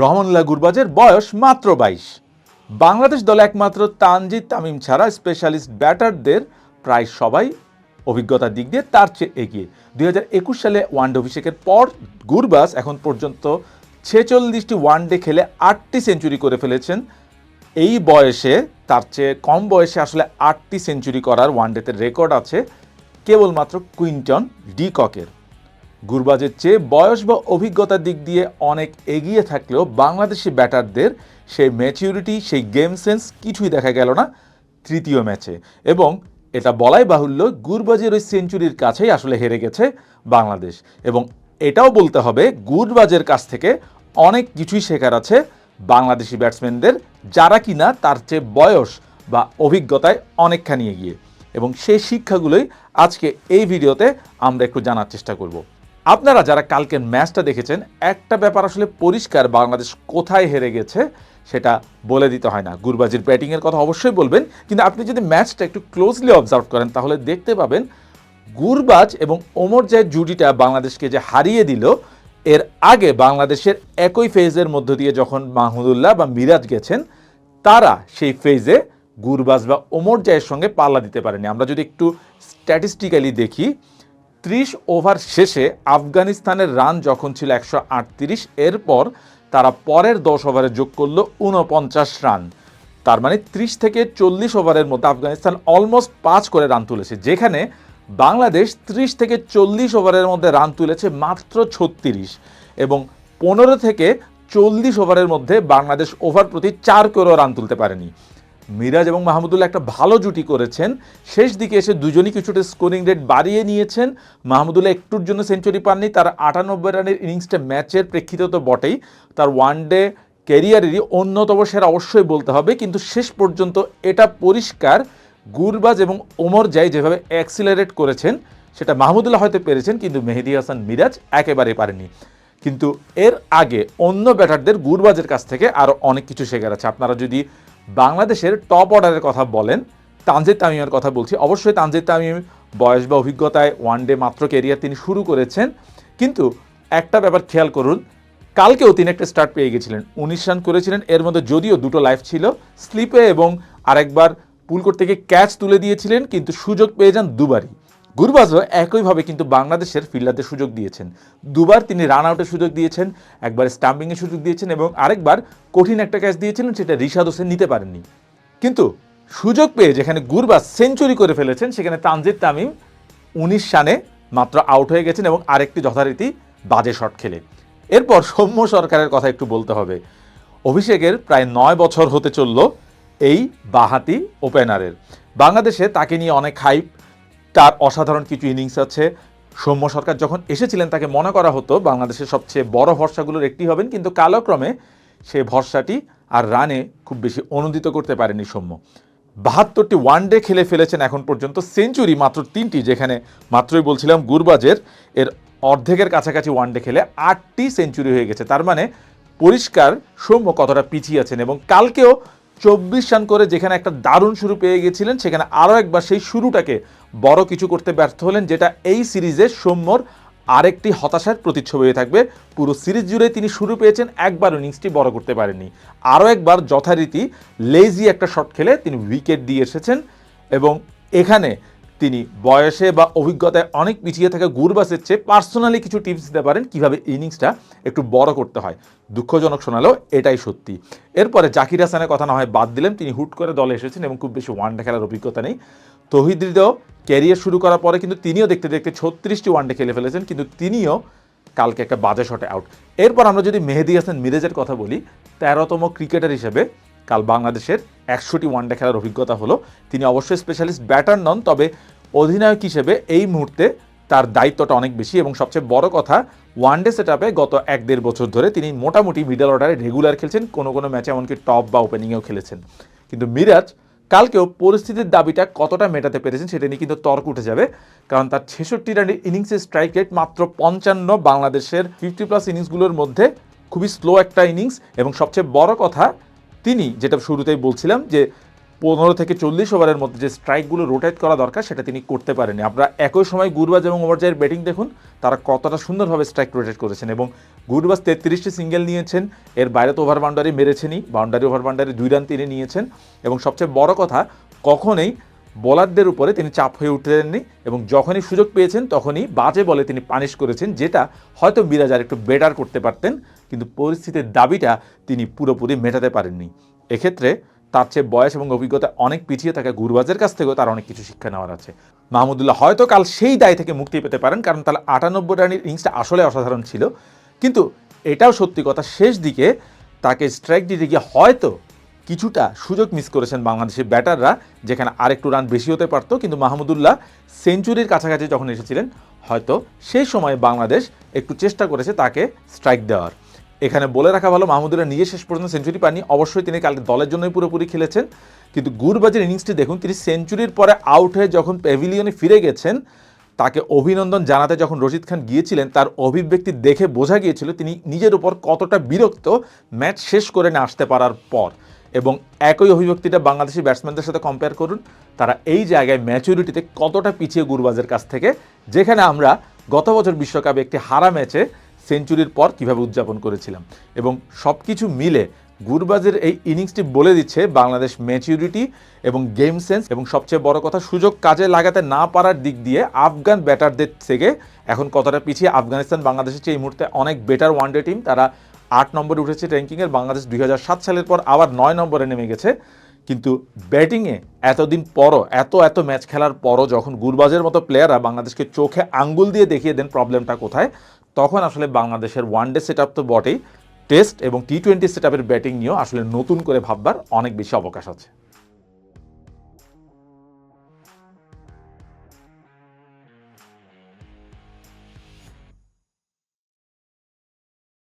রহমানুল্লাহ গুরবাজের বয়স মাত্র বাইশ। বাংলাদেশ দলে একমাত্র তানজিদ তামিম ছাড়া স্পেশালিস্ট ব্যাটারদের প্রায় সবাই অভিজ্ঞতার দিক দিয়ে তার চেয়ে এগিয়ে। দুই হাজার একুশ সালে ওয়ানডে অভিষেকের পর গুরবাজ এখন পর্যন্ত ছেচল্লিশটি ওয়ানডে খেলে আটটি সেঞ্চুরি করে ফেলেছেন। এই বয়সে তার চেয়ে কম বয়সে আসলে আটটি সেঞ্চুরি করার ওয়ানডেতে রেকর্ড আছে কেবলমাত্র কুইন্টন ডি ককের গুরবাজের চেয়ে বয়স বা অভিজ্ঞতার দিক দিয়ে অনেক এগিয়ে থাকলেও বাংলাদেশি ব্যাটারদের সেই ম্যাচিউরিটি সেই গেম সেন্স কিছুই দেখা গেল না তৃতীয় ম্যাচে। এবং এটা বলাই বাহুল্য গুরবাজের ওই সেঞ্চুরির কাছেই আসলে হেরে গেছে বাংলাদেশ। এবং এটাও বলতে হবে গুরবাজের কাছ থেকে অনেক কিছুই শেখার আছে বাংলাদেশি ব্যাটসম্যানদের যারা কিনা তার চেয়ে বয়স বা অভিজ্ঞতায় অনেকখানি এগিয়ে। এবং সেই শিক্ষাগুলোই আজকে এই ভিডিওতে আমরা একটু জানার চেষ্টা করব। আপনারা যারা কালকের ম্যাচটা দেখেছেন, একটা ব্যাপার আসলে পরিষ্কার, বাংলাদেশ কোথায় হেরে গেছে সেটা বলে দিতে হয় না। গুরবাজির ব্যাটিংয়ের কথা অবশ্যই বলবেন, কিন্তু আপনি যদি ম্যাচটা একটু ক্লোজলি অবজার্ভ করেন, তাহলে দেখতে পাবেন গুরবাজ এবং ওমর জায়ের জুটিটা বাংলাদেশকে যে হারিয়ে দিল, এর আগে বাংলাদেশের একই ফেজের মধ্য দিয়ে যখন মাহমুদুল্লাহ বা মিরাজ গেছেন, তারা সেই ফেজে গুরবাজ বা ওমর জায়ের সঙ্গে পাল্লা দিতে পারেনি। আমরা যদি একটু স্ট্যাটিস্টিক্যালি দেখি ত্রিশ ওভার শেষে আফগানিস্তানের রান যখন ছিল একশো আটত্রিশ, এরপর তারা পরের দশ ওভারে যোগ করল উনপঞ্চাশ রান। তার মানে ত্রিশ থেকে চল্লিশ ওভারের মধ্যে আফগানিস্তান অলমোস্ট পাঁচ করে রান তুলেছে, যেখানে বাংলাদেশ ত্রিশ থেকে চল্লিশ ওভারের মধ্যে রান তুলেছে মাত্র ছত্রিশ এবং পনেরো থেকে চল্লিশ ওভারের মধ্যে বাংলাদেশ ওভার প্রতি চার করেও রান তুলতে পারেনি। মিরাজ এবং মাহমুদুল্লাহ একটা ভালো জুটি করেছেন। শেষ দিকে এসে দুজনই কিছুটা স্কোরিং রেট বাড়িয়ে নিয়েছেন। মাহমুদুল্লাহ একটুর জন্য সেঞ্চুরি পাননি, তার আটানব্বই রানের ইনিংসটা ম্যাচের প্রেক্ষিতে তো বটেই। তার ওয়ান ডে ক্যারিয়ারেরই অন্যতম সেরা অবশ্যই বলতে হবে, কিন্তু শেষ পর্যন্ত এটা পরিষ্কার। গুরবাজ এবং ওমর জাই যেভাবে অ্যাক্সিলারেট করেছেন, সেটা মাহমুদুল্লাহ হয়তো পেরেছেন, কিন্তু মেহেদি হাসান মিরাজ একেবারে পারেনি। কিন্তু এর আগে অন্য ব্যাটারদের গুরবাজের কাছ থেকে আরও অনেক কিছু শেখার আছে। আপনারা যদি বাংলাদেশের টপ অর্ডারের কথা বলেন, তানজিদ তামিমের কথা বলছি। অবশ্যই তানজিদ তামিম বয়স বা অভিজ্ঞতায় ওয়ান ডে মাত্র ক্যারিয়ার তিনি শুরু করেছেন। কিন্তু একটা ব্যাপার খেয়াল করুন, কালকেও তিনি একটা স্টার্ট পেয়ে গেছিলেন। উনিশ রান করেছিলেন, এর মধ্যে যদিও দুটো লাইফ ছিল স্লিপে এবং আরেকবার পুল করতে গিয়ে ক্যাচ তুলে দিয়েছিলেন, কিন্তু সুযোগ পেয়ে যান দুবারই। গুরবাজও একইভাবে কিন্তু বাংলাদেশের ফিল্ডারদের সুযোগ দিয়েছেন। দুবার তিনি রান আউটের সুযোগ দিয়েছেন, একবার স্টাম্পিংয়ের সুযোগ দিয়েছেন এবং আরেকবার কঠিন একটা ক্যাচ দিয়েছিলেন সেটা রিশাদ হোসেন নিতে পারেননি। কিন্তু সুযোগ পেয়ে যেখানে গুরবাজ সেঞ্চুরি করে ফেলেছেন, সেখানে তানজিদ তামিম উনিশ সানে মাত্র আউট হয়ে গেছেন এবং আরেকটি যথারীতি বাজে শট খেলে। এরপর সৌম্য সরকারের কথা একটু বলতে হবে। অভিষেকের প্রায় নয় বছর হতে চলল এই বাহাতি ওপেনারের। বাংলাদেশে তাকে নিয়ে অনেক হাইপ তার অসাধারণ কিছু ইনিংস আছে। সৌম্য সরকার যখন এসেছিলেন, তাকে মনে করা হতো বাংলাদেশের সবচেয়ে বড় ভরসাগুলোর একটি হবেন, কিন্তু কালক্রমে সেই ভরসাটি আর রানে খুব বেশি অনুদিত করতে পারেনি সৌম্য। বাহাত্তরটি ওয়ানডে খেলে ফেলেছেন এখন পর্যন্ত সেঞ্চুরি মাত্র তিনটি, যেখানে মাত্রই বলছিলাম গুরবাজের এর অর্ধেকের কাছাকাছি ওয়ানডে খেলে আটটি সেঞ্চুরি হয়ে গেছে। তার মানে পরিষ্কার সৌম্য কতটা পিছিয়ে আছেন এবং কালকেও চব্বিশ রান করে যেখানে একটা দারুণ শুরু পেয়ে গেছিলেন, সেখানে আরও একবার সেই শুরুটাকে বড় কিছু করতে ব্যর্থ হলেন, যেটা এই সিরিজে সৌম্যর আরেকটি হতাশার প্রতিচ্ছবি হয়ে থাকবে। পুরো সিরিজ জুড়ে তিনি শুরু পেয়েছেন, একবার ইনিংসটি বড় করতে পারেননি। আরও একবার যথারীতি লেজি একটা শট খেলে তিনি উইকেট দিয়ে এসেছেন এবং এখানে তিনি বয়সে বা অভিজ্ঞতায় অনেক পিছিয়ে থাকা গুরবাসের চেয়ে পার্সোনালি কিছু টিপস দিতে পারেন, কীভাবে ইনিংসটা একটু বড় করতে হয়। দুঃখজনক শোনালেও এটাই সত্যি। এরপরে জাকির হাসানের কথা না হয় বাদ দিলেন, তিনি হুট করে দলে এসেছেন এবং খুব বেশি ওয়ানডে খেলার অভিজ্ঞতা নেই। তহিদ হৃদয় ক্যারিয়ার শুরু করার পরে কিন্তু তিনিও দেখতে দেখতে ছত্রিশটি ওয়ানডে খেলে ফেলেছেন, কিন্তু তিনিও কালকে একটা বাজে শটে আউট এরপর আমরা যদি মেহেদি হাসান মিরাজের কথা বলি, তেরোতম ক্রিকেটার হিসেবে কাল বাংলাদেশের একশোটি ওয়ানডে খেলার অভিজ্ঞতা হলো। তিনি অবশ্যই স্পেশালিস্ট ব্যাটার নন, তবে অধিনায়ক হিসেবে এই মুহূর্তে তার দায়িত্বটা অনেক বেশি এবং সবচেয়ে বড় কথা ওয়ানডে সেট আপে গত এক দেড় বছর ধরে তিনি মোটামুটি মিডল অর্ডারে রেগুলার খেলছেন, কোনো কোনো ম্যাচে এমনকি টপ বা ওপেনিংয়েও খেলেছেন। কিন্তু মিরাজ কালকেও পরিস্থিতির দাবিটা কতটা মেটাতে পেরেছেন সেটা নিয়ে কিন্তু তর্ক উঠে যাবে, কারণ তার ছেষট্টি রানের ইনিংসের স্ট্রাইক রেট মাত্র পঞ্চান্ন বাংলাদেশের ফিফটি প্লাস ইনিংসগুলোর মধ্যে খুবই স্লো একটা ইনিংস এবং সবচেয়ে বড় কথা, তিনি যেটা শুরুতেই বলছিলাম যে পনেরো থেকে চল্লিশ ওভারের মধ্যে যে স্ট্রাইকগুলো রোটেট করা দরকার সেটা তিনি করতে পারেনি আপনারা একই সময় গুরবাজ এবং ওভারজাইয়ের ব্যাটিং দেখুন, তারা কতটা সুন্দরভাবে স্ট্রাইক রোটেট করেছেন এবং গুরবাজ তেত্রিশটি সিঙ্গেল নিয়েছেন। এর বাইরে তো ওভার বাউন্ডারি মেরেছেনই। বাউন্ডারি, ওভার বাউন্ডারি দুই রান তিনি নিয়েছেন। এবং সবচেয়ে বড় কথা, কখনোই বোলারদের উপরে তিনি চাপ হয়ে উঠতেননি এবং যখনই সুযোগ পেয়েছেন, তখনই বাজে বলে তিনি পানিশ করেছেন, যেটা হয়তো মিরাজ আর একটু বেটার করতে পারতেন, কিন্তু পরিস্থিতির দাবিটা তিনি পুরোপুরি মেটাতে পারেননি। এক্ষেত্রে তার চেয়ে বয়স এবং অভিজ্ঞতা অনেক পিছিয়ে থাকা গুরবাজের কাছ থেকেও তার অনেক কিছু শিক্ষা নেওয়ার আছে। মাহমুদুল্লাহ হয়তো কাল সেই দায় থেকে মুক্তি পেতে পারেন, কারণ তার আটানব্বই রানের ইনিংসটা আসলে অসাধারণ ছিল। কিন্তু এটাও সত্যি কথা, শেষ দিকে তাকে স্ট্রাইক দিতে গিয়ে হয়তো কিছুটা সুযোগ মিস করেছেন বাংলাদেশের ব্যাটাররা, যেখানে আরেকটু রান বেশি হতে পারতো। কিন্তু মাহমুদুল্লাহ সেঞ্চুরির কাছাকাছি যখন এসেছিলেন, হয়তো সেই সময় বাংলাদেশ একটু চেষ্টা করেছে তাকে স্ট্রাইক দেওয়ার। এখানে বলে রাখা ভালো মাহমুদুল্লাহ নিজে শেষ পর্যন্ত সেঞ্চুরি পাননি। অবশ্যই তিনি কালকে দলের জন্যই পুরোপুরি খেলেছেন। কিন্তু গুরবাজের ইনিংসটি দেখুন, তিনি সেঞ্চুরির পরে আউট হয়ে যখন প্যাভিলিয়নে ফিরে গেছেন তাকে অভিনন্দন জানাতে যখন রশিদ খান গিয়েছিলেন, তার অভিব্যক্তি দেখে বোঝা গিয়েছিল তিনি নিজের উপর কতটা বিরক্ত ম্যাচ শেষ করে না আসতে পারার পর। এবং একই অভিব্যক্তিটা বাংলাদেশি ব্যাটসম্যানদের সাথে কম্পেয়ার করুন, তারা এই জায়গায় ম্যাচুরিটিতে কতটা পিছিয়ে গুরবাজের কাছ থেকে, যেখানে আমরা গত বছর বিশ্বকাপে একটি হারা ম্যাচে সেঞ্চুরির পর কীভাবে উদযাপন করেছিলাম। এবং সব কিছু মিলে গুরবাজের এই ইনিংসটি বলে দিচ্ছে বাংলাদেশ ম্যাচিউরিটি এবং গেম সেন্স এবং সবচেয়ে বড় কথা, সুযোগ কাজে লাগাতে না পারার দিক দিয়ে আফগান ব্যাটারদের থেকে এখন কতটা পিছিয়ে আফগানিস্তান বাংলাদেশের চেয়ে এই মুহূর্তে অনেক বেটার ওয়ানডে টিম তারা আট নম্বরে উঠেছে র্যাঙ্কিংয়ের বাংলাদেশ দুই হাজার সাত সালের পর আবার নয় নম্বরে নেমে গেছে। কিন্তু ব্যাটিংয়ে এতদিন পরও, এত এত ম্যাচ খেলার পরও যখন গুরবাজের মতো প্লেয়াররা বাংলাদেশকে চোখে আঙ্গুল দিয়ে দেখিয়ে দেন প্রবলেমটা কোথায়, তখন আসলে বাংলাদেশের ওয়ানডে সেট তো বটেই। টেস্ট এবং টি টোয়েন্টি সেট ব্যাটিং নিয়েও আসলে নতুন করে ভাববার অনেক বেশি অবকাশ আছে।